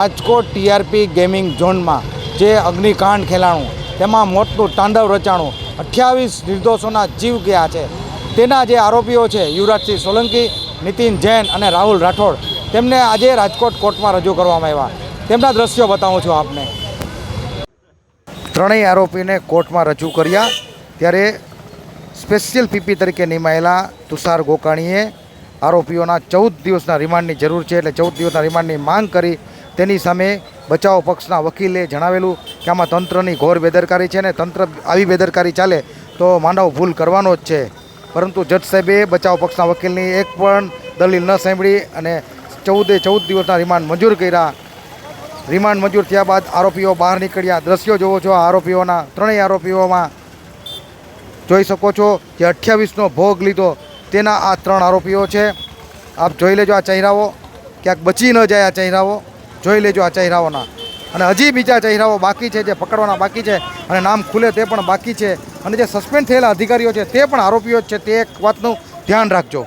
Rajkot TRP gaming ઝોનમાં જે અગ્નિકાંડ ખેલાણું, તેમાં મોતનું તાંડવ રચાણું, અઠ્યાવીસ નિર્દોષોના જીવ ગયા છે. તેના જે આરોપીઓ છે, યુવરાજસિંહ સોલંકી, નીતિન જૈન અને રાહુલ રાઠોડ, તેમને આજે રાજકોટ કોર્ટમાં રજૂ કરવામાં આવ્યા. તેમના દ્રશ્યો બતાવું છું આપને. ત્રણેય આરોપીને કોર્ટમાં રજૂ કર્યા. ત્યારે સ્પેશિયલ પીપી તરીકે નિમાયેલા તુષાર ગોકાણીએ આરોપીઓના ચૌદ દિવસના રિમાન્ડની જરૂર છે, એટલે ચૌદ દિવસના રિમાન્ડની માંગ કરી તેની સામે બચાવ પક્ષના વકીલે જણાવેલું કે આમાં તંત્રની ઘોર બેદરકારી છે ને તંત્ર આવી બેદરકારી ચાલે તો માનવ ભૂલ કરવાનો જ છે. પરંતુ જજ સાહેબે બચાવ પક્ષના વકીલની એક પણ દલીલ ન સાંભળી અને ચૌદે ચૌદ દિવસના રિમાન્ડ મંજૂર કર્યા. રિમાન્ડ મંજૂર થયા બાદ આરોપીઓ બહાર નીકળ્યા. દ્રશ્યો જોવો છો આરોપીઓના ત્રણેય આરોપીઓમાં જોઈ શકો છો જે અઠ્યાવીસનો ભોગ લીધો. તેના આ ત્રણ આરોપીઓ છે. આપ જોઈ લેજો આ ચહેરાઓ. ક્યાંક બચી ન જાય આ ચહેરાઓ. જોઈ લેજો આ ચહેરાઓના. અને હજી બીજા ચહેરાઓ બાકી છે, જે પકડવાના બાકી છે, અને નામ ખુલે તે પણ બાકી છે. અને જે સસ્પેન્ડ થયેલા અધિકારીઓ છે, તે પણ આરોપીઓ છે, તે એક વાતનું ધ્યાન રાખજો.